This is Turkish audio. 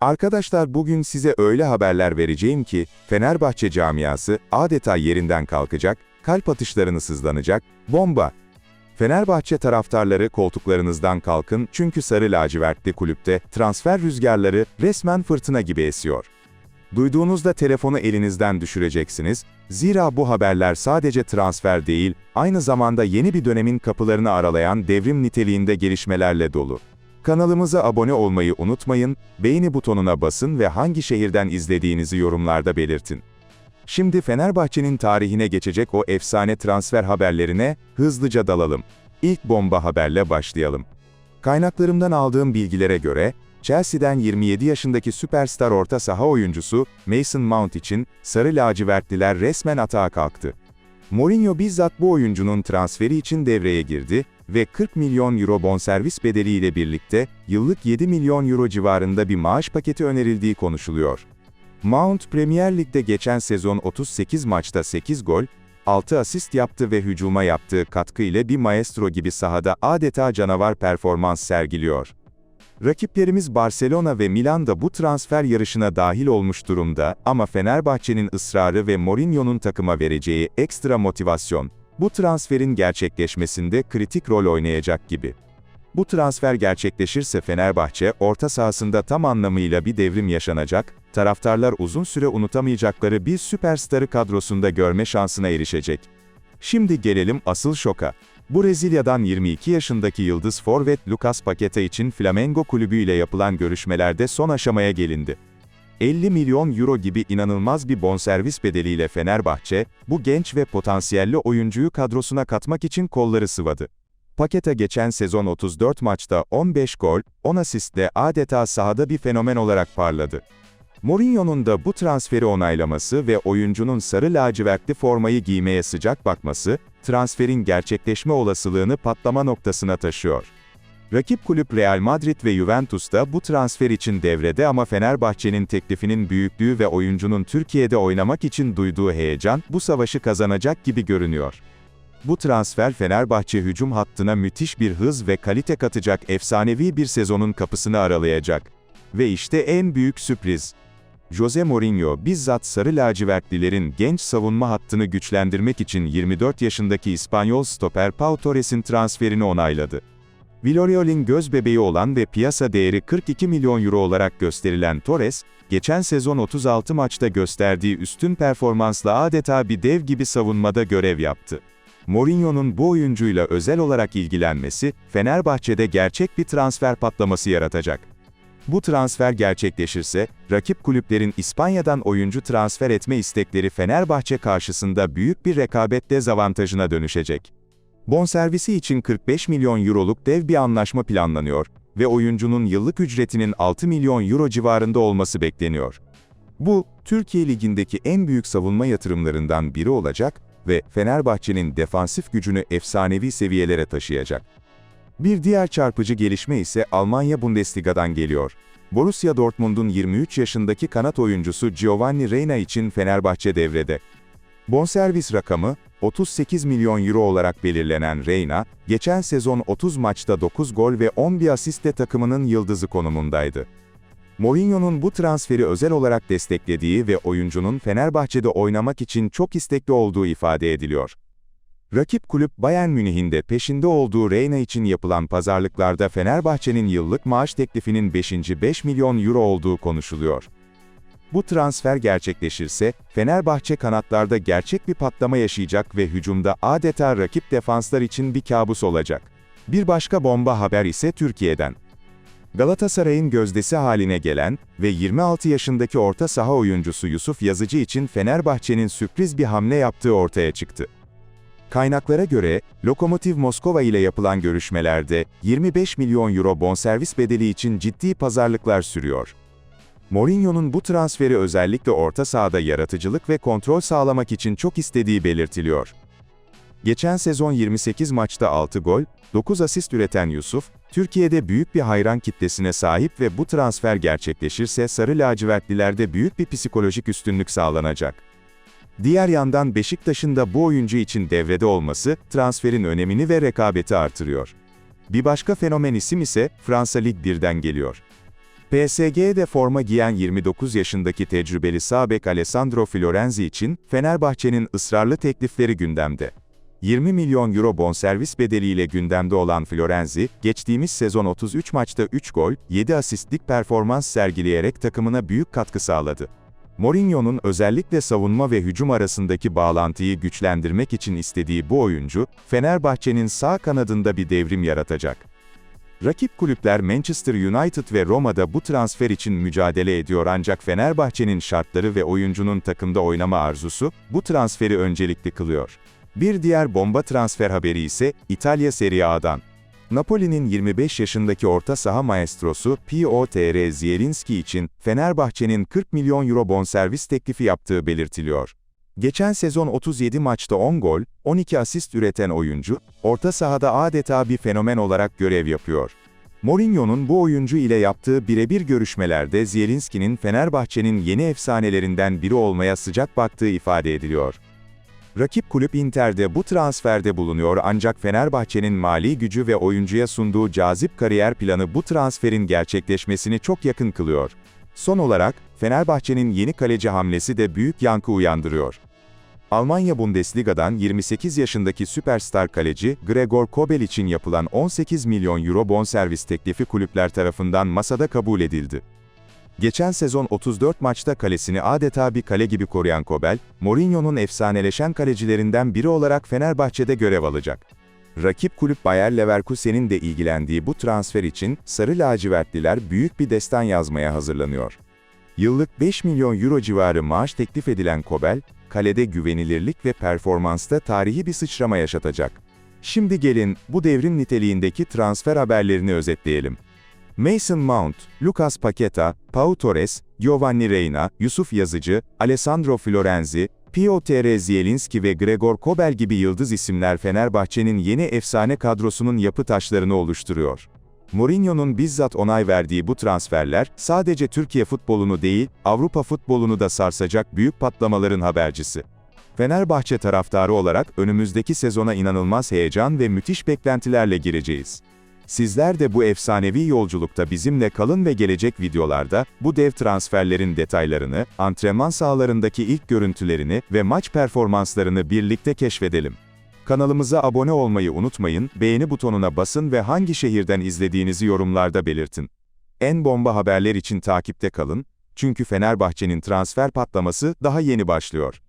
Arkadaşlar bugün size öyle haberler vereceğim ki, Fenerbahçe camiası adeta yerinden kalkacak, kalp atışlarını sızlanacak, bomba! Fenerbahçe taraftarları koltuklarınızdan kalkın çünkü sarı lacivertli kulüpte transfer rüzgarları resmen fırtına gibi esiyor. Duyduğunuzda telefonu elinizden düşüreceksiniz, zira bu haberler sadece transfer değil, aynı zamanda yeni bir dönemin kapılarını aralayan devrim niteliğinde gelişmelerle dolu. Kanalımıza abone olmayı unutmayın, beğeni butonuna basın ve hangi şehirden izlediğinizi yorumlarda belirtin. Şimdi Fenerbahçe'nin tarihine geçecek o efsane transfer haberlerine hızlıca dalalım. İlk bomba haberle başlayalım. Kaynaklarımdan aldığım bilgilere göre, Chelsea'den 27 yaşındaki süperstar orta saha oyuncusu Mason Mount için sarı lacivertliler resmen atağa kalktı. Mourinho bizzat bu oyuncunun transferi için devreye girdi ve 40 milyon euro bonservis bedeliyle birlikte yıllık 7 milyon euro civarında bir maaş paketi önerildiği konuşuluyor. Mount Premier Lig'de geçen sezon 38 maçta 8 gol, 6 asist yaptı ve hücuma yaptığı katkı ile bir maestro gibi sahada adeta canavar performans sergiliyor. Rakiplerimiz Barcelona ve Milan da bu transfer yarışına dahil olmuş durumda ama Fenerbahçe'nin ısrarı ve Mourinho'nun takıma vereceği ekstra motivasyon, bu transferin gerçekleşmesinde kritik rol oynayacak gibi. Bu transfer gerçekleşirse Fenerbahçe, orta sahasında tam anlamıyla bir devrim yaşanacak, taraftarlar uzun süre unutamayacakları bir süperstarı kadrosunda görme şansına erişecek. Şimdi gelelim asıl şoka. Brezilya'dan 22 yaşındaki yıldız forvet Lucas Paqueta için Flamengo kulübü ile yapılan görüşmelerde son aşamaya gelindi. 50 milyon euro gibi inanılmaz bir bonservis bedeliyle Fenerbahçe, bu genç ve potansiyelli oyuncuyu kadrosuna katmak için kolları sıvadı. Paketa geçen sezon 34 maçta 15 gol, 10 asistle adeta sahada bir fenomen olarak parladı. Mourinho'nun da bu transferi onaylaması ve oyuncunun sarı lacivertli formayı giymeye sıcak bakması, transferin gerçekleşme olasılığını patlama noktasına taşıyor. Rakip kulüp Real Madrid ve Juventus da bu transfer için devrede ama Fenerbahçe'nin teklifinin büyüklüğü ve oyuncunun Türkiye'de oynamak için duyduğu heyecan, bu savaşı kazanacak gibi görünüyor. Bu transfer Fenerbahçe hücum hattına müthiş bir hız ve kalite katacak efsanevi bir sezonun kapısını aralayacak. Ve işte en büyük sürpriz. Jose Mourinho bizzat sarı lacivertlilerin genç savunma hattını güçlendirmek için 24 yaşındaki İspanyol stoper Pau Torres'in transferini onayladı. Villarreal'in göz bebeği olan ve piyasa değeri 42 milyon euro olarak gösterilen Torres, geçen sezon 36 maçta gösterdiği üstün performansla adeta bir dev gibi savunmada görev yaptı. Mourinho'nun bu oyuncuyla özel olarak ilgilenmesi, Fenerbahçe'de gerçek bir transfer patlaması yaratacak. Bu transfer gerçekleşirse, rakip kulüplerin İspanya'dan oyuncu transfer etme istekleri Fenerbahçe karşısında büyük bir rekabet dezavantajına dönüşecek. Bonservisi için 45 milyon euroluk dev bir anlaşma planlanıyor ve oyuncunun yıllık ücretinin 6 milyon euro civarında olması bekleniyor. Bu, Türkiye Ligi'ndeki en büyük savunma yatırımlarından biri olacak ve Fenerbahçe'nin defansif gücünü efsanevi seviyelere taşıyacak. Bir diğer çarpıcı gelişme ise Almanya Bundesliga'dan geliyor. Borussia Dortmund'un 23 yaşındaki kanat oyuncusu Giovanni Reina için Fenerbahçe devrede. Bonservis rakamı, 38 milyon euro olarak belirlenen Reina, geçen sezon 30 maçta 9 gol ve 11 asistle takımının yıldızı konumundaydı. Mourinho'nun bu transferi özel olarak desteklediği ve oyuncunun Fenerbahçe'de oynamak için çok istekli olduğu ifade ediliyor. Rakip kulüp Bayern Münih'in de peşinde olduğu Reina için yapılan pazarlıklarda Fenerbahçe'nin yıllık maaş teklifinin 5. 5 milyon euro olduğu konuşuluyor. Bu transfer gerçekleşirse, Fenerbahçe kanatlarda gerçek bir patlama yaşayacak ve hücumda adeta rakip defanslar için bir kabus olacak. Bir başka bomba haber ise Türkiye'den. Galatasaray'ın gözdesi haline gelen ve 26 yaşındaki orta saha oyuncusu Yusuf Yazıcı için Fenerbahçe'nin sürpriz bir hamle yaptığı ortaya çıktı. Kaynaklara göre, Lokomotiv Moskova ile yapılan görüşmelerde 25 milyon euro bonservis bedeli için ciddi pazarlıklar sürüyor. Mourinho'nun bu transferi özellikle orta sahada yaratıcılık ve kontrol sağlamak için çok istediği belirtiliyor. Geçen sezon 28 maçta 6 gol, 9 asist üreten Yusuf, Türkiye'de büyük bir hayran kitlesine sahip ve bu transfer gerçekleşirse sarı lacivertlilerde büyük bir psikolojik üstünlük sağlanacak. Diğer yandan Beşiktaş'ın da bu oyuncu için devrede olması, transferin önemini ve rekabeti artırıyor. Bir başka fenomen isim ise Fransa Lig 1'den geliyor. PSG'de forma giyen 29 yaşındaki tecrübeli sağ bek Alessandro Florenzi için Fenerbahçe'nin ısrarlı teklifleri gündemde. 20 milyon euro bonservis bedeliyle gündemde olan Florenzi, geçtiğimiz sezon 33 maçta 3 gol, 7 asistlik performans sergileyerek takımına büyük katkı sağladı. Mourinho'nun özellikle savunma ve hücum arasındaki bağlantıyı güçlendirmek için istediği bu oyuncu, Fenerbahçe'nin sağ kanadında bir devrim yaratacak. Rakip kulüpler Manchester United ve Roma'da bu transfer için mücadele ediyor ancak Fenerbahçe'nin şartları ve oyuncunun takımda oynama arzusu, bu transferi öncelikli kılıyor. Bir diğer bomba transfer haberi ise, İtalya Serie A'dan. Napoli'nin 25 yaşındaki orta saha maestrosu Piotr Zielinski için Fenerbahçe'nin 40 milyon euro bonservis teklifi yaptığı belirtiliyor. Geçen sezon 37 maçta 10 gol, 12 asist üreten oyuncu, orta sahada adeta bir fenomen olarak görev yapıyor. Mourinho'nun bu oyuncu ile yaptığı birebir görüşmelerde Zielinski'nin Fenerbahçe'nin yeni efsanelerinden biri olmaya sıcak baktığı ifade ediliyor. Rakip kulüp Inter'de bu transferde bulunuyor ancak Fenerbahçe'nin mali gücü ve oyuncuya sunduğu cazip kariyer planı bu transferin gerçekleşmesini çok yakın kılıyor. Son olarak, Fenerbahçe'nin yeni kaleci hamlesi de büyük yankı uyandırıyor. Almanya Bundesliga'dan 28 yaşındaki süperstar kaleci Gregor Kobel için yapılan 18 milyon euro bonservis teklifi kulüpler tarafından masada kabul edildi. Geçen sezon 34 maçta kalesini adeta bir kale gibi koruyan Kobel, Mourinho'nun efsaneleşen kalecilerinden biri olarak Fenerbahçe'de görev alacak. Rakip kulüp Bayer Leverkusen'in de ilgilendiği bu transfer için Sarı Lacivertliler büyük bir destan yazmaya hazırlanıyor. Yıllık 5 milyon euro civarı maaş teklif edilen Kobel, kalede güvenilirlik ve performansta tarihi bir sıçrama yaşatacak. Şimdi gelin, bu devrim niteliğindeki transfer haberlerini özetleyelim. Mason Mount, Lucas Paqueta, Pau Torres, Giovanni Reina, Yusuf Yazıcı, Alessandro Florenzi, Piotr Zielinski ve Gregor Kobel gibi yıldız isimler Fenerbahçe'nin yeni efsane kadrosunun yapı taşlarını oluşturuyor. Mourinho'nun bizzat onay verdiği bu transferler, sadece Türkiye futbolunu değil, Avrupa futbolunu da sarsacak büyük patlamaların habercisi. Fenerbahçe taraftarı olarak önümüzdeki sezona inanılmaz heyecan ve müthiş beklentilerle gireceğiz. Sizler de bu efsanevi yolculukta bizimle kalın ve gelecek videolarda, bu dev transferlerin detaylarını, antrenman sahalarındaki ilk görüntülerini ve maç performanslarını birlikte keşfedelim. Kanalımıza abone olmayı unutmayın, beğeni butonuna basın ve hangi şehirden izlediğinizi yorumlarda belirtin. En bomba haberler için takipte kalın, çünkü Fenerbahçe'nin transfer patlaması daha yeni başlıyor.